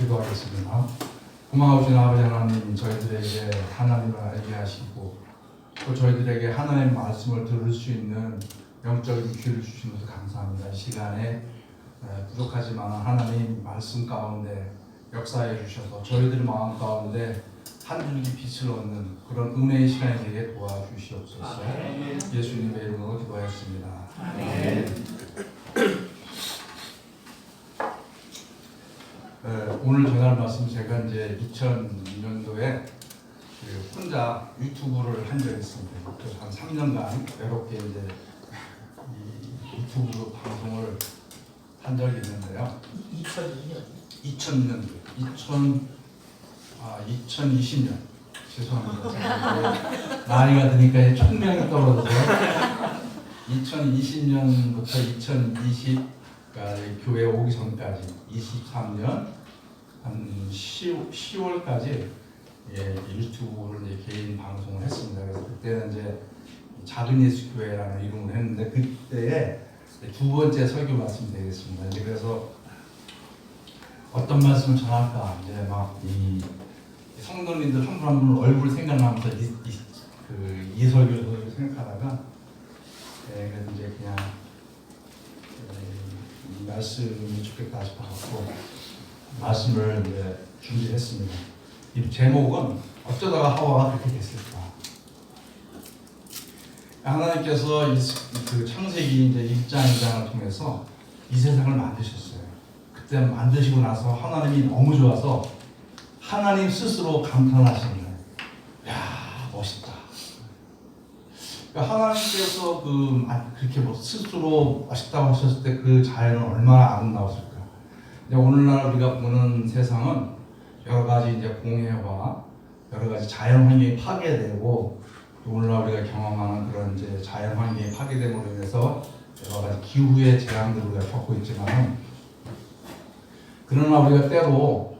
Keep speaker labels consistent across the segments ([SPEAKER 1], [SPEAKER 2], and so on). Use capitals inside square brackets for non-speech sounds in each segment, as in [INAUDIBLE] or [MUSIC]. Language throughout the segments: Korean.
[SPEAKER 1] 기도하겠습니다. 고마우신 아버지 하나님 저희들에게 하나님을 알게 하시고 또 저희들에게 하나님의 말씀을 들을 수 있는 영적인 귀를 주시면서 감사합니다. 이 시간에 에, 부족하지만 하나님 말씀 가운데 역사해 주셔서 저희들 마음 가운데 한 줄기 빛을 얻는 그런 은혜의 시간이 되게 도와주시옵소서. 예수님의 이름으로 기도하였습니다. 에, 오늘 전할 말씀 제가 이제 2002년도에 그 혼자 유튜브를 한 적이 있습니다. 그래서 한 3년간 외롭게 이제 이 유튜브 방송을 한 적이 있는데요.
[SPEAKER 2] 2002년
[SPEAKER 1] 2000년도, 2000, 아, 2020년. 죄송합니다. [LAUGHS] 나이가 드니까 총명이 떨어져서 2020년부터 2020, 그러니까 교회 오기 전까지 23년 한 10, 10월까지 예, 유튜브를 이제 개인 방송을 했습니다. 그래서 그때는 이제 작은 예수 교회라는 이름을 했는데 그때에 두 번째 설교 말씀 되겠습니다. 이제 그래서 어떤 말씀을 전할까 이제 막 이 성도님들 한 분 한 분 얼굴 생각나면서 이, 이, 그 이 설교를 생각하다가 예, 그래서 이제 그냥 예, 이 말씀이 좋겠다 싶어갖고 말씀을 이제 준비했습니다. 이 제목은 어쩌다가 하와가 그렇게 됐을까? 하나님께서 이, 그 창세기 이제 1장 2장을 통해서 이 세상을 만드셨어요. 그때 만드시고 나서 하나님이 너무 좋아서 하나님 스스로 감탄하시는 거예요. 야 멋있다. 그러니까 하나님께서 그 아, 그렇게 뭐 스스로 멋있다고 하셨을 때 그 자연은 얼마나 아름다웠을까. 근데 오늘날 우리가 보는 세상은 여러 가지 이제 공해와 여러 가지 자연 환경이 파괴되고 또 오늘날 우리가 경험하는 그런 이제 자연 환경이 파괴됨으로 인해서 여러 가지 기후의 재앙들을 우리가 겪고 있지만 그러나 우리가 때로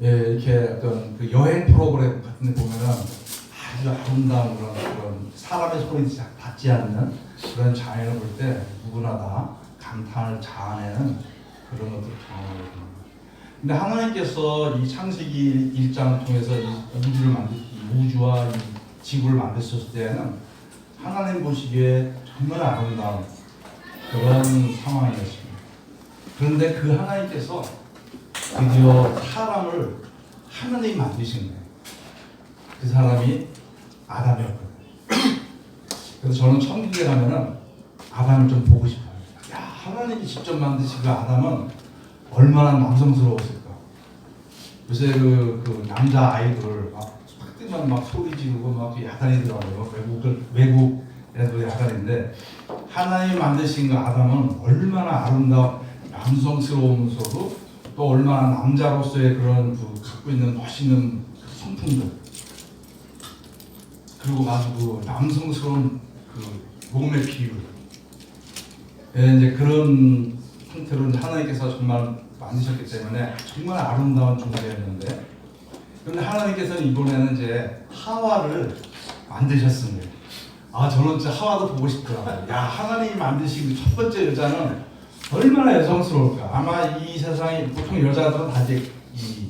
[SPEAKER 1] 예, 이렇게 어떤 그 여행 프로그램 같은 데 보면은 아주 아름다운 그런, 그런 사람의 소리 잘 받지 않는 그런 자연을 볼 때 누구나 다 감탄을 자아내는 그런 것들을 경험하거든요. 근데 하나님께서 이 창세기 1장을 통해서 이 우주를 만들, 이 우주와 이 지구를 만드셨을 때에는 하나님 보시기에 정말 아름다운 그런 상황이었습니다. 그런데 그 하나님께서 드디어 사람을 하나님이 만드신 거예요. 그 사람이 아담이었거든요. 그래서 저는 천국에 가면은 아담을 좀 보고 싶어요. 야, 하나님이 직접 만드신 그 아담은 얼마나 남성스러웠을까. 요새 그, 그 남자 아이들 막 팍뜨면 막 소리 지르고 막 야단이더라고요. 외국, 외국 애들 야단인데 하나님 만드신 그 아담은 얼마나 아름다운 남성스러우면서도 또 얼마나 남자로서의 그런 그 갖고 있는 멋있는 그 성품들 그리고 아주 그 남성스러운 그 몸의 비율 예, 이제 그런 이제 하나님께서 정말 만드셨기 때문에 정말 아름다운 존재였는데 그런데 하나님께서는 이번에는 이제 하와를 만드셨습니다. 아 저는 진짜 하와도 보고 싶더라고요. 야 하나님이 만드신 그첫 번째 여자는 얼마나 여성스러울까. 아마 이 세상에 보통 여자들은 다 이제 이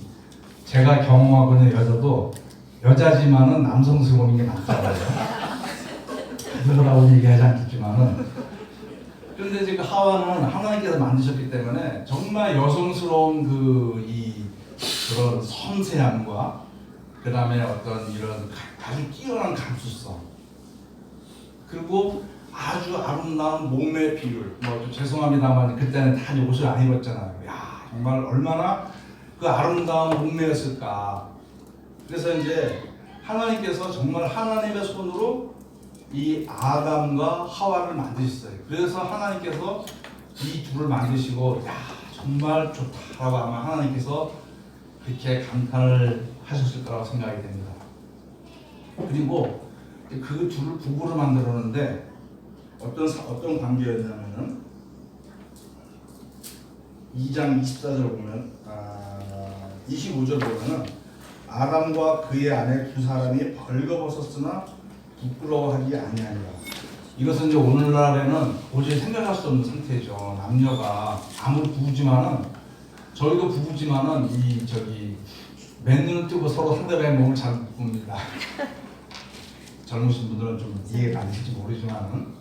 [SPEAKER 1] 제가 경험하고 있는 여자도 여자지만은 남성스러운 게 많잖아요. 누구라고 [LAUGHS] 얘기하지 않겠지만은. 그런데 이제 그 하와는 하나님께서 만드셨기 때문에 정말 여성스러운 그 이 그런 섬세함과 그 다음에 어떤 이런 가- 아주 뛰어난 감수성 그리고 아주 아름다운 몸의 비율. 뭐좀 죄송합니다만 그때는 다 옷을 안 입었잖아요. 야 정말 얼마나 그 아름다운 몸매였을까. 그래서 이제 하나님께서 정말 하나님의 손으로 이 아담과 하와를 만드셨어요. 그래서 하나님께서 이 둘을 만드시고 야 정말 좋다라고 아마 하나님께서 그렇게 감탄을 하셨을 거라고 생각이 됩니다. 그리고 그 둘을 부부로 만들었는데 어떤 사- 어떤 관계였냐면은 2장 24절 보면 아, 25절 보면은 아담과 그의 아내 두 사람이 벌거벗었으나 부끄러워하지 아니하니라. 이것은 이제 오늘날에는 도저히 생각할 수 없는 상태죠. 남녀가 아무리 부지만은 저희도 부부지만은 이 저기 맨눈을 뜨고 서로 상대방의 몸을 잘 못 봅니다. [LAUGHS] 젊으신 분들은 좀 이해가 안 될지 모르지만은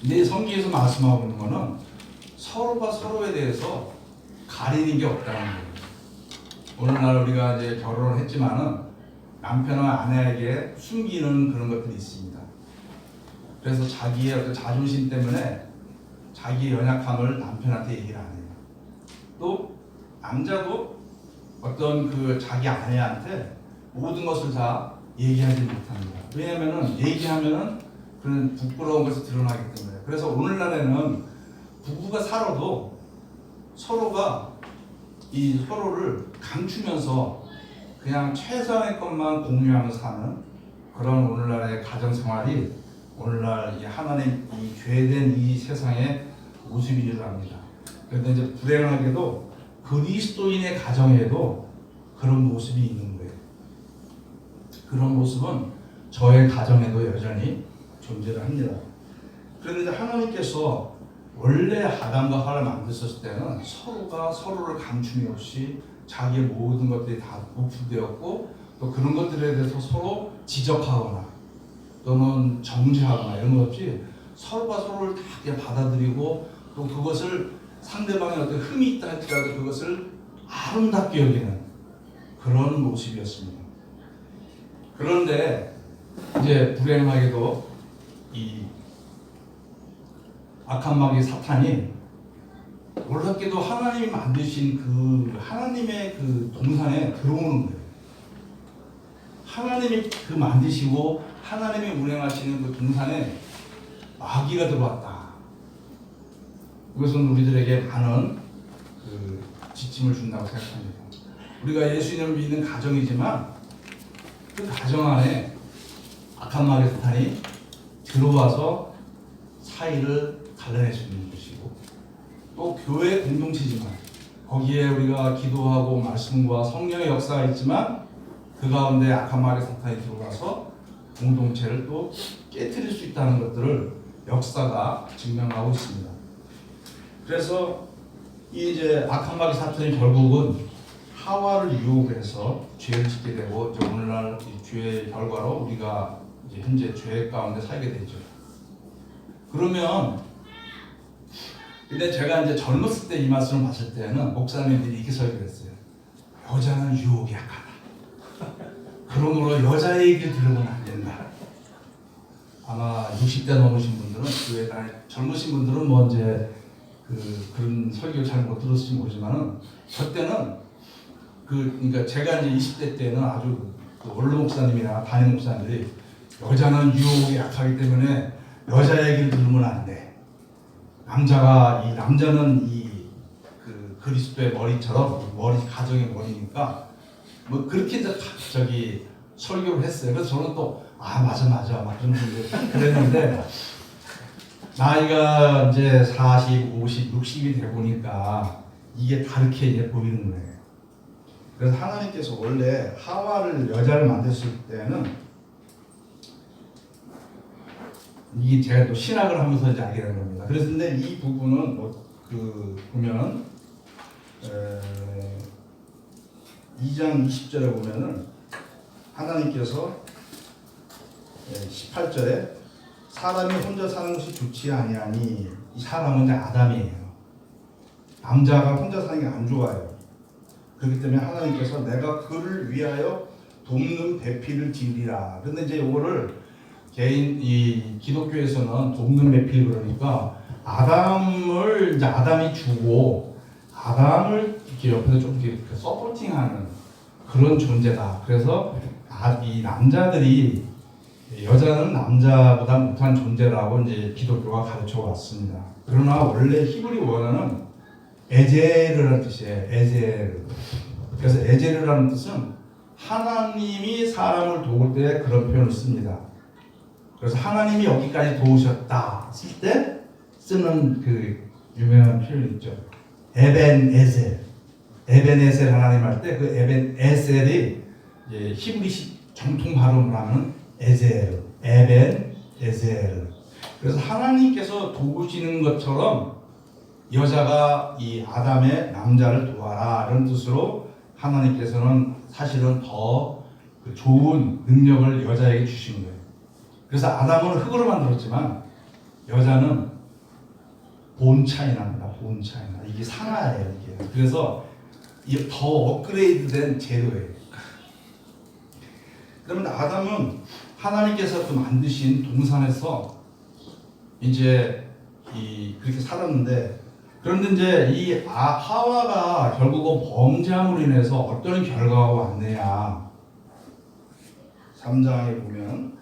[SPEAKER 1] 근데 성경에서 말씀하고 있는 거는 서로가 서로에 대해서 가리는 게 없다는 거예요. 오늘날 우리가 이제 결혼을 했지만은 남편과 아내에게 숨기는 그런 것들이 있습니다. 그래서 자기의 어떤 자존심 때문에 자기의 연약함을 남편한테 얘기를 안 해요. 또 남자도 어떤 그 자기 아내한테 모든 것을 다 얘기하지 못합니다. 왜냐하면은 얘기하면은 그런 부끄러운 것이 드러나기 때문에. 그래서 오늘날에는 부부가 살아도 서로가 이 서로를 감추면서 그냥 최선의 것만 공유하면서 사는 그런 오늘날의 가정 생활이 오늘날 이 하나님 이 죄된 이 세상의 모습이기도 합니다. 그런데 이제 불행하게도 그리스도인의 가정에도 그런 모습이 있는 거예요. 그런 모습은 저의 가정에도 여전히 존재를 합니다. 그런데 하나님께서 원래 아담과 하와를 만드셨을 때는 서로가 서로를 감춤이 없이 자기의 모든 것들이 다 오픈되었고 또 그런 것들에 대해서 서로 지적하거나 또는 정죄하거나 이런 것 없이 서로가 서로를 다 그냥 받아들이고 또 그것을 상대방의 어떤 흠이 있다 할지라도 그것을 아름답게 여기는 그런 모습이었습니다. 그런데 이제 불행하게도 이 악한 마귀 사탄이 놀랍게도 하나님이 만드신 그 하나님의 그 동산에 들어오는 거예요. 하나님이 그 만드시고 하나님이 운행하시는 그 동산에 마귀가 들어왔다. 이것은 우리들에게 많은 그 지침을 준다고 생각합니다. 우리가 예수님을 믿는 가정이지만 그 가정 안에 악한 마귀 사탄이 들어와서 사이를 갈라낼 수 있는 것이고 또 교회 공동체지만 거기에 우리가 기도하고 말씀과 성령의 역사가 있지만 그 가운데 악한 마귀 사탄이 들어가서 공동체를 또 깨뜨릴 수 있다는 것들을 역사가 증명하고 있습니다. 그래서 이 이제 악한 마귀 사탄이 결국은 하와를 유혹해서 죄를 짓게 되고 이제 오늘날 이 죄의 결과로 우리가 현재 죄 가운데 살게 되죠. 그러면 근데 제가 이제 젊었을 때 이 말씀을 봤을 때는 목사님들이 이렇게 설교했어요. 여자는 유혹이 약하다. [LAUGHS] 그러므로 여자 얘기를 들으면 안 된다. 아마 60대 넘으신 분들은 교회 다 젊으신 분들은 뭐 이제 그 그런 설교 잘못 들었을지 모르지만은 저 때는 그 그러니까 제가 이제 20대 때는 아주 그 원로 목사님이나 담임 목사님들이 여자는 유혹이 약하기 때문에 여자 얘기를 들으면 안 돼. 남자가 이 남자는 이 그 그리스도의 머리처럼 머리 가정의 머리니까 뭐 그렇게 이제 가- 저기 설교를 했어요. 그래서 저는 또 아 맞아 맞아 막 분들 그랬는데 나이가 이제 40, 50, 60이 돼 보니까 이게 다르게 이제 보이는 거예요. 그래서 하나님께서 원래 하와를 여자를 만드실 때는 이게 제가 또 신학을 하면서 이제 알게 된 겁니다. 그래서 근데 이 부분은 뭐 그 보면 에, 2장 20절에 보면은 하나님께서 18절에 사람이 혼자 사는 것이 좋지 아니하니 이 사람은 아담이에요. 남자가 혼자 사는 게 안 좋아요. 그렇기 때문에 하나님께서 내가 그를 위하여 돕는 배필을 지으리라. 근데 이제 요거를 개인 이 기독교에서는 돕는 배필 그러니까 아담을 이제 아담이 주고 아담을 이렇게 옆에서 좀 이렇게 서포팅하는 그런 존재다. 그래서 아, 이 남자들이 여자는 남자보다 못한 존재라고 이제 기독교가 가르쳐 왔습니다. 그러나 원래 히브리 원어는 에제르라는 뜻이에요. 에제르. 그래서 에제르라는 뜻은 하나님이 사람을 도울 때 그런 표현을 씁니다. 그래서 하나님이 여기까지 도우셨다 쓸 때 쓰는 그 유명한 표현 있죠. 에벤에셀. 에벤에셀 하나님 할 때 그 에벤에셀이 이제 히브리식 정통 발음을 하면 에젤, 에벤, 에젤. 그래서 하나님께서 도우시는 것처럼 여자가 이 아담의 남자를 도와라 이런 뜻으로 하나님께서는 사실은 더그 좋은 능력을 여자에게 주신 거예요. 그래서 아담은 흙으로 만들었지만 여자는 본 차이 납니다. 본 차이 나. 이게 상하예요. 이게. 그래서 더 업그레이드된 재료예요. 그러면 아담은 하나님께서 그 만드신 동산에서 이제 이 그렇게 살았는데 그런데 이제 이 아, 하와가 결국은 범죄함으로 인해서 어떤 결과가 왔느냐 3장에 보면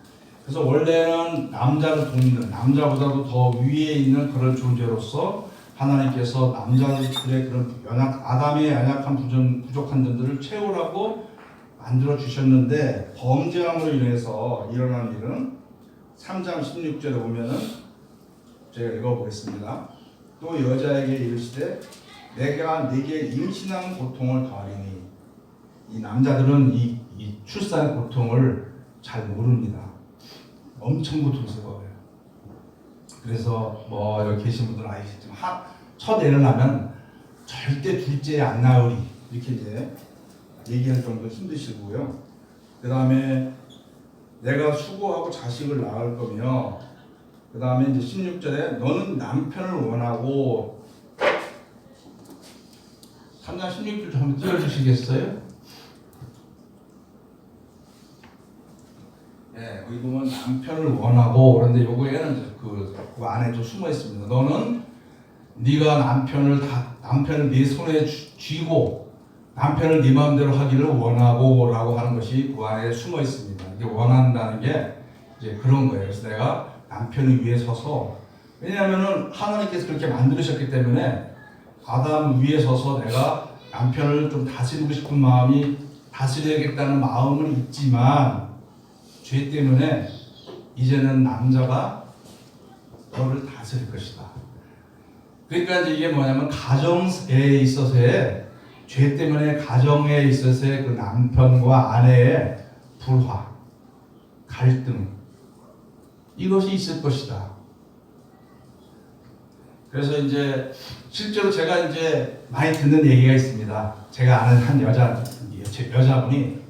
[SPEAKER 1] 그래서 원래는 남자를 돕는 남자보다도 더 위에 있는 그런 존재로서 하나님께서 남자들의 그런 연약 아담의 연약한 부정, 부족한 점들을 채우라고 만들어 주셨는데 범죄함으로 인해서 일어난 일은 3장 16절에 보면은 제가 읽어보겠습니다. 또 여자에게 이르시되 내가 네게 임신한 고통을 가리니 이 남자들은 이, 이 출산의 고통을 잘 모릅니다. 엄청 고통스러워요. 그래서 뭐 여기 계신 분들 아시겠지만 하, 첫 애를 낳으면 절대 둘째 안 나으리 이렇게 이제 얘기할 정도 힘드시고요. 그 다음에 내가 수고하고 자식을 낳을 거며 그 다음에 이제 16절에 너는 남편을 원하고 3장 16절 좀 띄워주시겠어요? 예, 여기 보면 남편을 원하고 그런데 요거에는 그, 그 안에 좀 숨어 있습니다. 너는 네가 남편을 다 남편을 네 손에 쥐- 쥐고 남편을 네 마음대로 하기를 원하고라고 하는 것이 그 안에 숨어 있습니다. 이게 원한다는 게 이제 그런 거예요. 그래서 내가 남편을 위해 서서 왜냐하면은 하나님께서 그렇게 만드셨기 때문에 아담 위에 서서 내가 남편을 좀 다스리고 싶은 마음이 다스려야겠다는 마음은 있지만 죄 때문에 이제는 남자가 너를 다스릴 것이다. 그러니까 이게 뭐냐면 가정에 있어서의 죄 때문에 가정에 있어서의 그 남편과 아내의 불화, 갈등 이것이 있을 것이다. 그래서 이제 실제로 제가 이제 많이 듣는 얘기가 있습니다. 제가 아는 한 여자 여자분이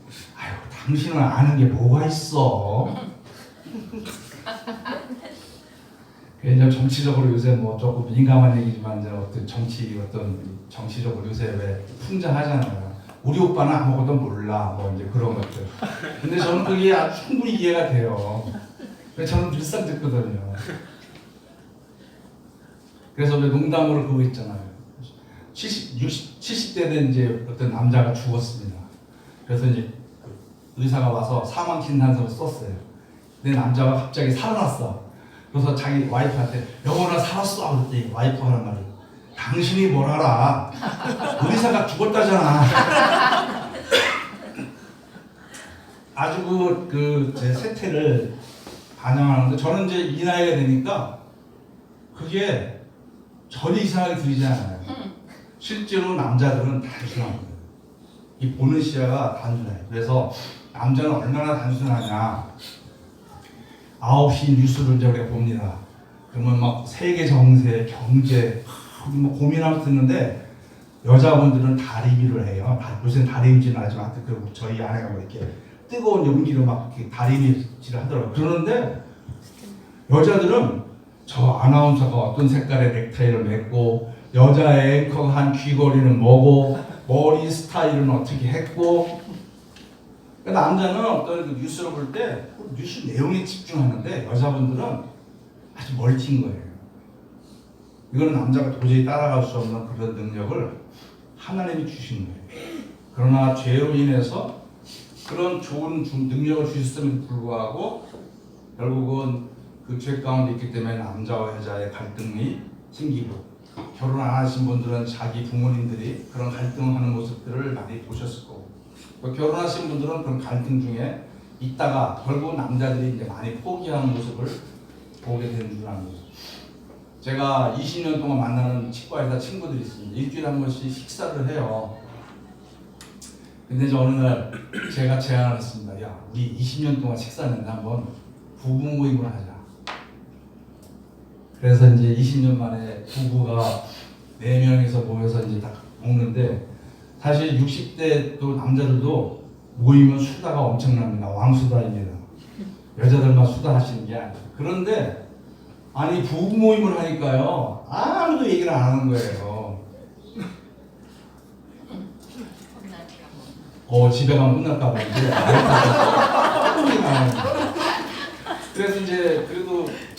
[SPEAKER 1] 당신은 아는 게 뭐가 있어? 그 이제 정치적으로 요새 뭐 조금 민감한 얘기지만 이제 어떤 정치 어떤 정치적으로 요새 왜 풍자하잖아요. 우리 오빠는 아무것도 몰라 뭐 이제 그런 것들. 근데 저는 그게 충분히 이해가 돼요. 저는 늘상 듣거든요. 그래서 왜 농담으로 그거 있잖아요. 70, 60, 70대 된 이제 어떤 남자가 죽었습니다. 그래서 이제 그 의사가 와서 사망 진단서를 썼어요. 근데 남자가 갑자기 살아났어. 그래서 자기 와이프한테 영원아 살았어. 그랬더니 와이프 하는 말이 당신이 뭘 알아? 의사가 죽었다잖아. [LAUGHS] 아주 그, 그제 세태를 반영하는데 저는 이제 이 나이가 되니까 그게 전혀 이상하게 들리지 않아요. 실제로 남자들은 단순합니다. 이 보는 시야가 단순해요. 그래서 남자는 얼마나 단순하냐. 9시 뉴스를 이제 우리가 봅니다. 그러면 막 세계 정세, 경제, 뭐 고민하면서 듣는데 여자분들은 다리미를 해요. 다, 요새는 다리미질은 하지만 저희 아내가 뭐 이렇게 뜨거운 용기로 막 다리미질을 하더라고요. 그러는데 여자들은 저 아나운서가 어떤 색깔의 넥타이를 맺고 여자 앵커가 한 귀걸이는 뭐고 머리 스타일은 어떻게 했고 그러니까 남자는 어떤 그 뉴스를 볼 때 뉴스 내용에 집중하는데 여자분들은 아주 멀티인 거예요. 이거는 남자가 도저히 따라갈 수 없는 그런 능력을 하나님이 주신 거예요. 그러나 죄로 인해서 그런 좋은 중- 능력을 주셨음에도 불구하고 결국은 그 죄 가운데 있기 때문에 남자와 여자의 갈등이 생기고 결혼 안 하신 분들은 자기 부모님들이 그런 갈등하는 모습들을 많이 보셨을 거고 또 결혼하신 분들은 그런 갈등 중에 있다가 결국 남자들이 이제 많이 포기하는 모습을 보게 되는 줄 아는 거죠. 제가 20년 동안 만나는 치과의사 친구들이 있습니다. 일주일에 한 번씩 식사를 해요. 근데 이제 어느 날 제가 제안을 했습니다. 야, 우리 20년 동안 식사했는데 한번 부부 모임을 하자. 그래서 이제 20년 만에 부부가 네 명이서 모여서 이제 딱 먹는데 사실 60대 또 남자들도 모이면 수다가 엄청납니다. 왕수다입니다. 여자들만 수다하시는 게 아니에요. 그런데 아니 부부 모임을 하니까요 아무도 얘기를 안 하는 거예요. 어 집에 가면 혼날까 봐. [LAUGHS] 그래서 이제 그래도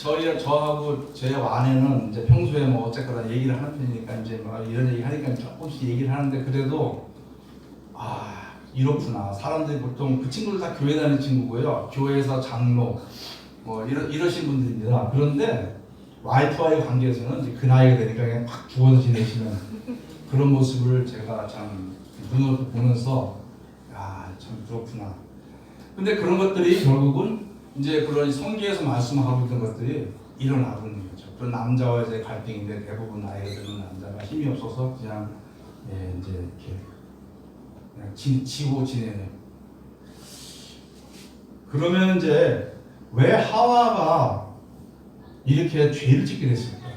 [SPEAKER 1] 저희 저하고 저희 아내는 이제 평소에 뭐 어쨌거나 얘기를 하는 편이니까 이제 뭐 이런 얘기 하니까 조금씩 얘기를 하는데 그래도 아 이렇구나. 사람들이 보통 그 친구들 다 교회 다니는 친구고요. 교회에서 장로 뭐 이러 이러신 분들입니다. 그런데 와이프와의 관계에서는 이제 그 나이가 되니까 그냥 팍 죽어서 지내시는 그런 모습을 제가 참 눈으로 보면서 야참 그렇구나. 근데 그런 것들이 결국은 이제 그런 성경에서 말씀하고 있던 것들이 일어나고 있는 거죠. 그런 남자와의 이제 갈등인데 대부분 나이가 드는 남자가 힘이 없어서 그냥 예, 이제 이렇게 그냥 지, 지고 지내는. 그러면 이제 왜 하와가 이렇게 죄를 짓게 됐을까?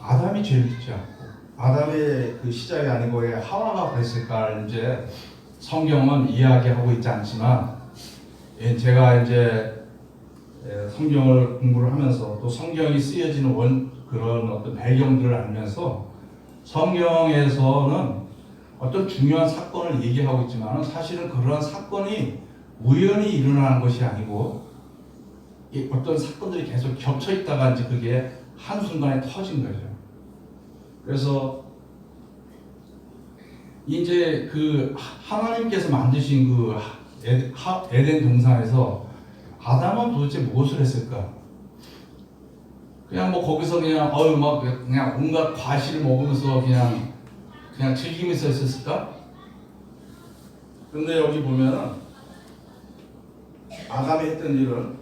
[SPEAKER 1] 아담이 죄를 짓지 않고 아담의 그 시작이 아니고 왜 하와가 그랬을까를 이제 성경은 이야기하고 있지 않지만 예, 제가 이제 예, 성경을 공부를 하면서 또 성경이 쓰여지는 원 그런 어떤 배경들을 알면서 성경에서는 어떤 중요한 사건을 얘기하고 있지만 사실은 그러한 사건이 우연히 일어나는 것이 아니고 이 어떤 사건들이 계속 겹쳐 있다가 이제 그게 한 순간에 터진 거죠. 그래서 이제 그 하나님께서 만드신 그 에덴 동산에서 아담은 도대체 무엇을 했을까? 그냥 뭐 거기서 그냥 어유 막 그냥 온갖 과실을 먹으면서 그냥 그냥 즐기면서 있었을까? 근데 여기 보면은 아담이 했던 일은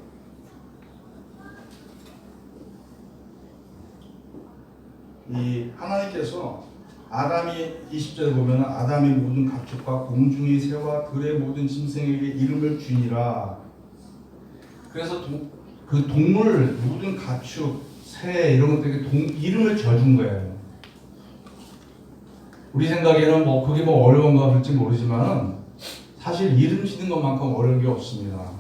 [SPEAKER 1] 이 하나님께서 아담이 20절에 보면 아담이 모든 가축과 공중의 새와 들의 모든 짐승에게 이름을 주니라. 그래서 도- 그 동물 모든 가축, 새 이런 것들에게 동, 이름을 지어준 거예요. 우리 생각에는 뭐 그게 뭐 어려운가 그럴지 모르지만은 사실 이름 짓는 것만큼 어려운 게 없습니다.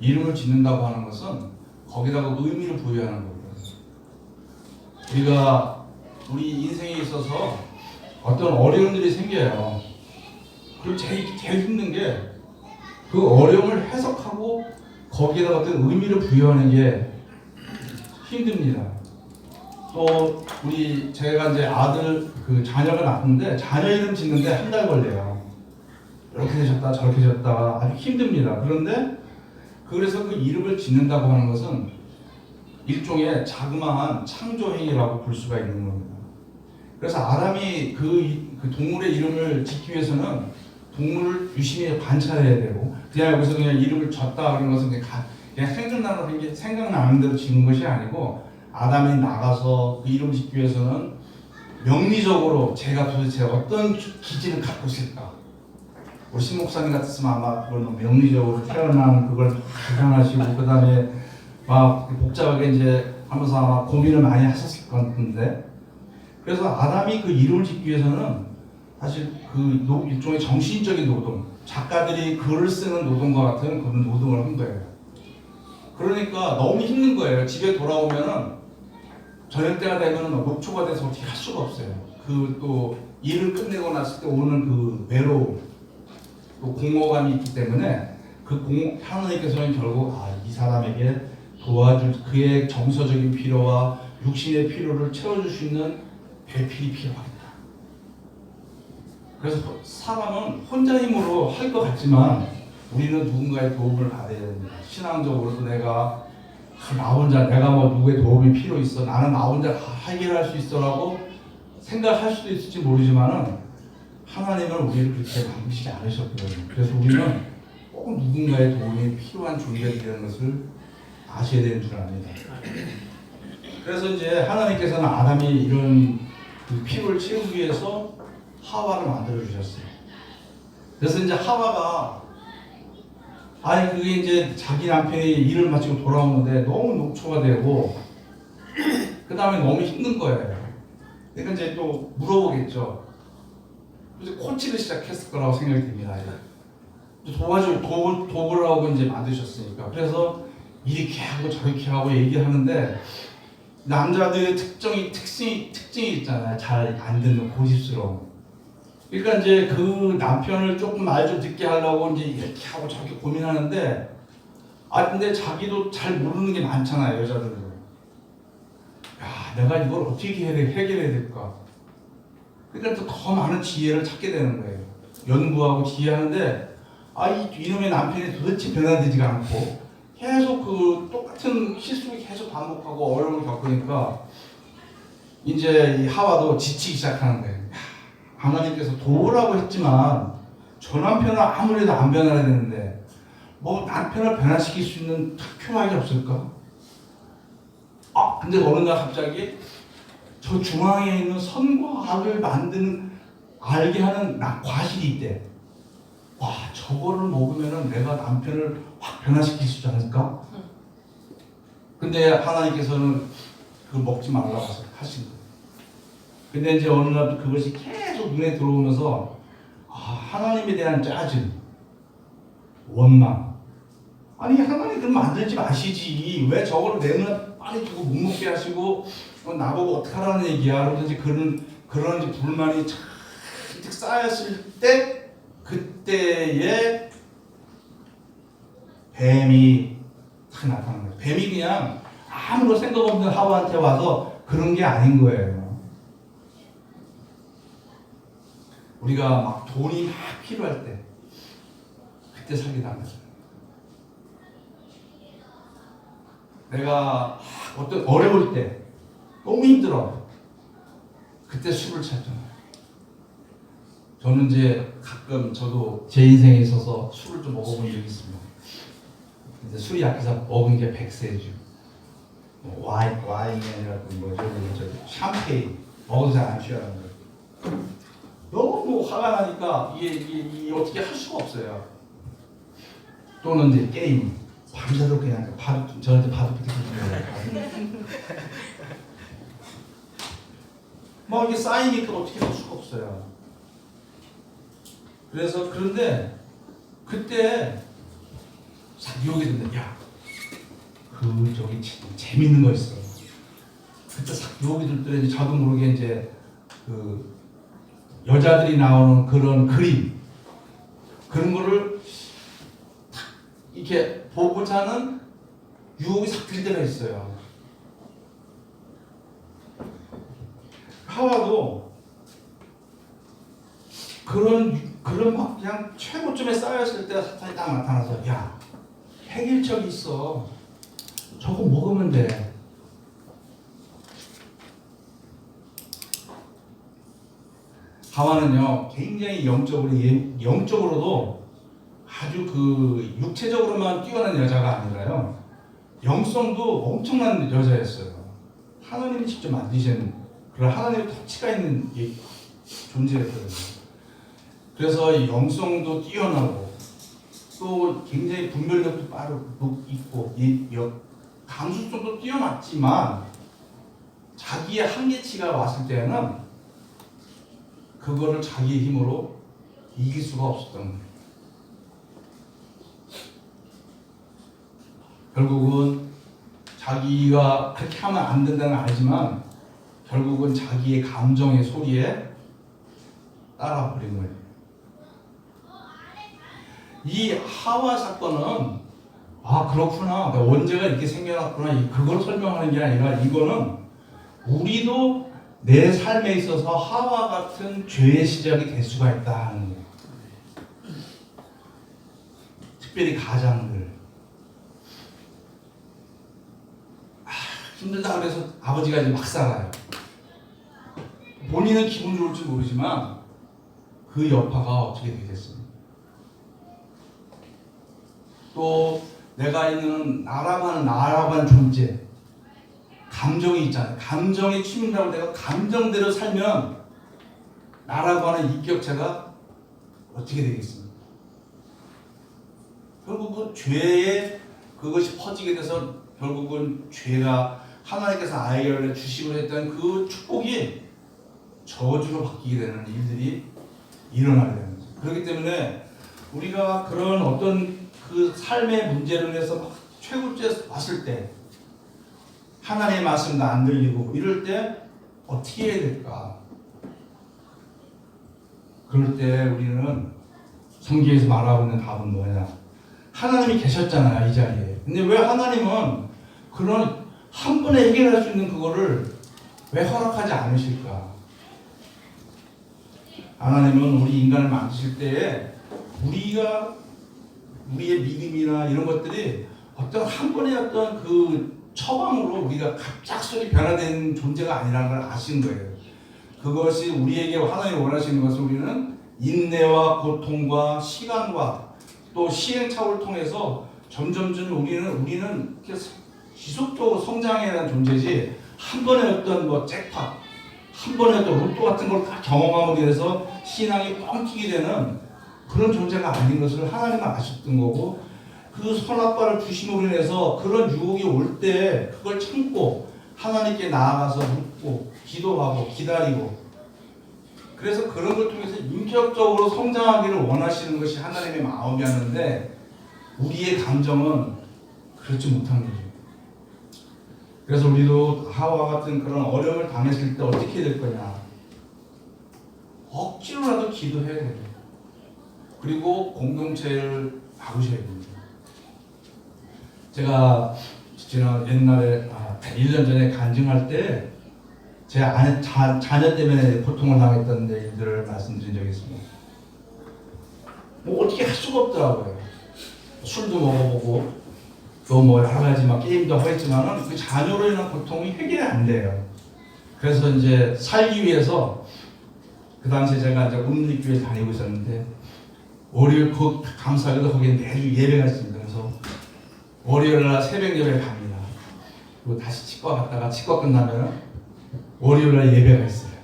[SPEAKER 1] 이름을 짓는다고 하는 것은 거기다가 의미를 부여하는 거거든요. 우리가 우리 인생에 있어서 어떤 어려운 일이 생겨요. 그럼 제일, 제일 힘든 게 그 어려움을 해석하고 거기에다가 어떤 의미를 부여하는 게 힘듭니다. 또 우리 제가 이제 아들 그 자녀가 낳았는데 자녀 이름 짓는데 한 달 걸려요. 이렇게 되셨다 저렇게 되셨다 아주 힘듭니다. 그런데 그래서 그 이름을 짓는다고 하는 것은 일종의 자그마한 창조행위라고 볼 수가 있는 겁니다. 그래서 아담이 그, 이- 그 동물의 이름을 짓기 위해서는 동물을 유심히 관찰해야 되고 그냥 여기서 그냥 이름을 졌다 그런 것은 그냥, 가- 그냥 생각나는 게 생각나는 대로 짓는 것이 아니고 아담이 나가서 그 이름을 짓기 위해서는 명리적으로 제가 도대체 어떤 기- 기질을 갖고 있을까? 우리 신 목사님 같았으면 아마 그걸 뭐 명리적으로 태어난 그걸 계산하시고 그 다음에 막 복잡하게 이제 하면서 아마 고민을 많이 하셨을 것 같은데. 그래서 아담이 그 이름을 짓기 위해서는 사실 그 노- 일종의 정신적인 노동, 작가들이 글을 쓰는 노동과 같은 그런 노동을 한 거예요. 그러니까 너무 힘든 거예요. 집에 돌아오면은 저녁 때가 되면은 녹초가 돼서 어떻게 할 수가 없어요. 그 또 일을 끝내고 났을 때 오는 그 외로움, 또 공허감이 있기 때문에 그 공, 하나님께서는 결국 아, 이 사람에게 도와줄 그의 정서적인 필요와 육신의 필요를 채워줄 수 있는 배필이 필요하겠다. 그래서 사람은 혼자 힘으로 할 것 같지만 우리는 누군가의 도움을 받아야 됩니다. 신앙적으로도 내가 아, 나 혼자 내가 뭐 누구의 도움이 필요 있어 나는 나 혼자 다 해결할 수 있어라고 생각할 수도 있을지 모르지만은 하나님은 우리를 그렇게 만드시지 않으셨거든요. 그래서 우리는 꼭 누군가의 도움이 필요한 존재들이라는 것을 아셔야 되는 줄 압니다. 그래서 이제 하나님께서는 아담이 이런 그 필요를 채우기 위해서 하와를 만들어 주셨어요. 그래서 이제 하와가 아니 그게 이제 자기 남편이 일을 마치고 돌아오는데 너무 녹초가 되고 그 다음에 너무 힘든 거예요. 그러니까 이제 또 물어보겠죠. 그래서 코치를 시작했을 거라고 생각이 듭니다. 도와줄 도, 도구를 하고 이제 만드셨으니까 그래서 이렇게 하고 저렇게 하고 얘기를 하는데 남자들의 특정이 특징이 특징이 있잖아요. 잘 안 듣는 고집스러움. 그러니까 이제 그 남편을 조금 말 좀 듣게 하려고 이제 이렇게 하고 저렇게 고민하는데 아 근데 자기도 잘 모르는 게 많잖아요 여자들은. 야 내가 이걸 어떻게 해야 해결해야 될까? 그러니까 또 더 많은 지혜를 찾게 되는 거예요. 연구하고 지혜하는데 아이 이놈의 남편이 도대체 변화되지가 않고 계속 그 똑같은 실수를 계속 반복하고 어려움을 겪으니까 이제 이 하와도 지치기 시작하는 거예요. 야, 하나님께서 도우라고 했지만 저 남편은 아무래도 안 변해야 되는데 뭐 남편을 변화시킬 수 있는 특효약이 없을까? 아 근데 어느 날 갑자기 저 중앙에 있는 선과 악을 만드는 알게 하는 나- 과실이 있대. 와 저거를 먹으면은 내가 남편을 확 변화시킬 수 있지 않을까? 근데 하나님께서는 그 먹지 말라고 하신 거예요. 근데 이제 어느 날 그것이 계속 눈에 들어오면서 아, 하나님에 대한 짜증, 원망. 아니 하나님 그럼 만들지 마시지. 왜 저거를 내 눈에 빨리 주고 못 먹게 하시고 어, 나보고 어떡하라는 얘기야. 그러든지 그런 그런 불만이 잔뜩 쌓였을 때 그때에 뱀이 탁 나타나는 거예요. 뱀이 그냥 아무런 생각 없는 하와한테 와서 그런 게 아닌 거예요. 우리가 막 돈이 막 필요할 때 그때 사기당하는 거예요. 내가 어떤 어려울 때 너무 힘들어. 그때 술을 찾잖아요. 저는 이제 가끔 저도 제 인생에 있어서 술을 좀 먹어본 적이 있습니다. 이제 술이 약해서 먹은 게 백세주, 뭐 와인 와인이 아니라 그 뭐죠, 샴페인 먹어도 잘안 취하는 거예요. 너무 화가 나니까 이게, 이게, 이게 어떻게 할 수가 없어요. 또는 이제 게임 밤새도록 그냥 바둑 저한테 바둑 막 이게 쌓이니까 어떻게 할 수가 없어요. 그래서 그런데 그때 싹 유혹이 된다. 야, 그 저기 재- 재밌는 거 있어. 그때 싹 유혹이 들때 저도 모르게 이제 그 여자들이 나오는 그런 그림 그런 거를 탁 이렇게 보고자 하는 유혹이 싹들 때가 있어요. 하와도 그런 그런 막 그냥 최고점에 쌓였을 때 사탄이 딱 나타나서 야 해결책이 있어 저거 먹으면 돼 하와는요 굉장히 영적으로 예- 영적으로도 아주 그 육체적으로만 뛰어난 여자가 아니라요. 영성도 엄청난 여자였어요. 하나님이 직접 만드신 그런 하나님의 터치가 있는 이 존재였거든요. 그래서 이 영성도 뛰어나고 또 굉장히 분별력도 빠르고 있고 감수성도 뛰어났지만 자기의 한계치가 왔을 때는 그거를 자기의 힘으로 이길 수가 없었던 거예요. 결국은 자기가 그렇게 하면 안 된다는 걸 알지만 결국은 자기의 감정의 소리에 따라 버린 거예요. 이 하와 사건은 아 그렇구나 원죄가 이렇게 생겨났구나 이- 그걸 설명하는 게 아니라 이거는 우리도 내 삶에 있어서 하와 같은 죄의 시작이 될 수가 있다 하는 거예요. 특별히 가장들 아, 힘들다 그래서 아버지가 이제 막 살아요. 본인은 기분 좋을지 모르지만 그 여파가 어떻게 되겠습니까? 또 내가 있는 나라고 하는 존재 감정이 있잖아요. 감정에 치민다고 내가 감정대로 살면 나라고 하는 인격체가 어떻게 되겠습니까? 결국은 죄에 그것이 퍼지게 돼서 결국은 죄가 하나님께서 아이를 주시고 했던 그 축복이 저주로 바뀌게 되는 일들이 일어나게 되는 거죠. 그렇기 때문에 우리가 그런 어떤 그 삶의 문제로 인해서 막 최고째 왔을 때 하나님의 말씀도 안 들리고 이럴 때 어떻게 해야 될까? 그럴 때 우리는 성경에서 말하고 있는 답은 뭐냐? 하나님이 계셨잖아요 이 자리에. 근데 왜 하나님은 그런 한 번에 해결할 수 있는 그거를 왜 허락하지 않으실까? 하나님은 우리 인간을 만드실 때에 우리가 우리의 믿음이나 이런 것들이 어떤 한 번의 어떤 그 처방으로 우리가 갑작스레 변화된 존재가 아니라는 걸 아신 거예요. 그것이 우리에게 하나님 원하시는 것은 우리는 인내와 고통과 시간과 또 시행착오를 통해서 점점점 우리는 우리는 지속적으로 성장해야 하는 존재지 한 번에 어떤 뭐 잭팟 한 번에 어떤 로또 같은 걸다 경험하고 해서 신앙이 뻥튀기 되는 그런 존재가 아닌 것을 하나님은 아셨던 거고 그 선악과를 주심으로 인해서 그런 유혹이 올 때 그걸 참고 하나님께 나아가서 묻고 기도하고 기다리고 그래서 그런 걸 통해서 인격적으로 성장하기를 원하시는 것이 하나님의 마음이었는데 우리의 감정은 그렇지 못한 거죠. 그래서 우리도 하와 같은 그런 어려움을 당했을 때 어떻게 될 거냐. 억지로라도 기도해야 돼요. 그리고 공동체를 바꾸셔야 됩니다. 제가 지난 옛날에 아, 1년 전에 간증할 때 제 아내 자, 자녀 때문에 고통을 당했던 일들을 말씀드린 적이 있습니다. 뭐 어떻게 할 수가 없더라고요. 술도 먹어보고 또뭐 여러 가지 막 게임도 하고 했지만은 그 자녀로 인한 고통이 해결이 안 돼요. 그래서 이제 살기 위해서 그 당시에 제가 이제 운리교회 다니고 있었는데 월요일 그 감사하게도 거기에 매주 예배가 있습니다. 그래서 월요일 날 새벽 예배 갑니다. 그리고 다시 치과 갔다가 치과 끝나면 월요일 날 예배가 있어요.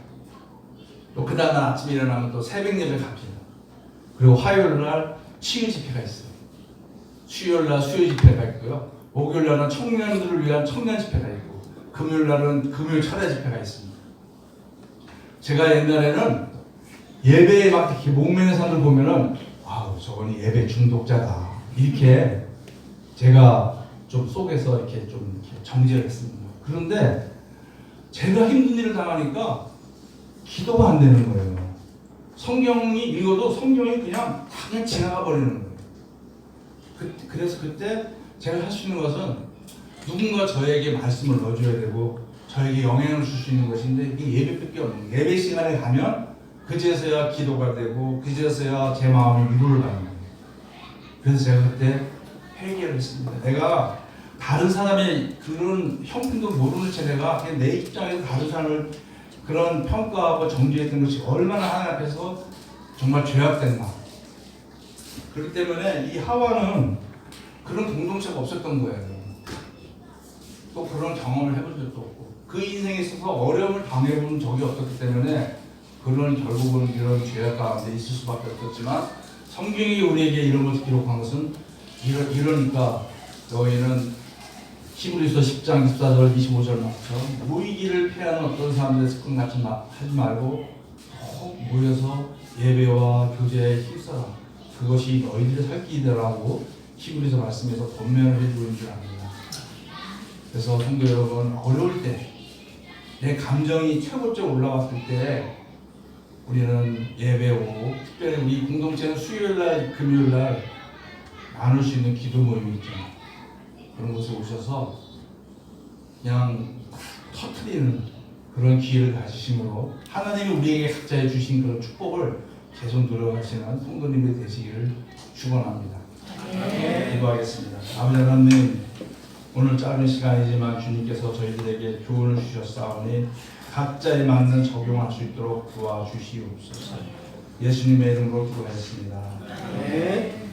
[SPEAKER 1] 또 그 다음 날 아침에 일어나면 또 새벽 예배 갑니다. 그리고 화요일 날 치유 집회가 있어요. 수요일 날 수요 집회가 있고요. 목요일 날은 청년들을 위한 청년 집회가 있고 금요일 날은 금요일 철야 집회가 있습니다. 제가 옛날에는 예배에 막 이렇게 목매는 사람들 보면은 아우 저건 예배 중독자다 이렇게 제가 좀 속에서 이렇게 좀 정지를 했습니다. 그런데 제가 힘든 일을 당하니까 기도가 안 되는 거예요. 성경이 읽어도 성경이 그냥 다 그냥 지나가 버리는 거예요. 그, 그래서 그때 제가 할 수 있는 것은 누군가 저에게 말씀을 넣어줘야 되고 저에게 영향을 줄 수 있는 것인데 이게 예배밖에 없는. 예배 시간에 가면 그제서야 기도가 되고 그제서야 제 마음이 위로를 받는 거예요. 그래서 제가 그때 회개를 했습니다. 내가 다른 사람의 그런 형편도 모르는 채 내가 내 입장에서 다른 사람을 그런 평가하고 정죄했던 것이 얼마나 하나님 앞에서 정말 죄악됐나. 그렇기 때문에 이 하와는 그런 공동체가 없었던 거예요. 또 그런 경험을 해본 적도 없고 그 인생에 있어서 어려움을 당해본 적이 없었기 때문에 그런 결국은 이런 죄악 가운데 있을 수밖에 없었지만 성경이 우리에게 이런 것을 기록한 것은 이러, 이러니까 너희는 히브리서 10장 24절 25절 말처럼 무의기를 피하는 어떤 사람들의 끝같이 하지 말고 꼭 모여서 예배와 교제에 힘써라. 그것이 너희들의 살 길이라고 히브리서 말씀에서 권면을 해주는 줄 압니다. 그래서 성도 여러분 어려울 때 내 감정이 최고점 올라왔을 때 우리는 예배 오고 특별히 우리 공동체는 수요일 날 금요일 날 나눌 수 있는 기도 모임이 있잖아요 그런 곳에 오셔서 그냥 터트리는 그런 기회를 가지심으로 하나님이 우리에게 각자에 주신 그런 축복을 계속 누려가시는 성도님이 되시기를 축원합니다. 기도하겠습니다. 아버지 하나님 오늘 짧은 시간이지만 주님께서 저희들에게 교훈을 주셨사오니 각자에 맞는 적용할 수 있도록 도와주시옵소서. 예수님의 이름으로 기도하였습니다.
[SPEAKER 2] 네.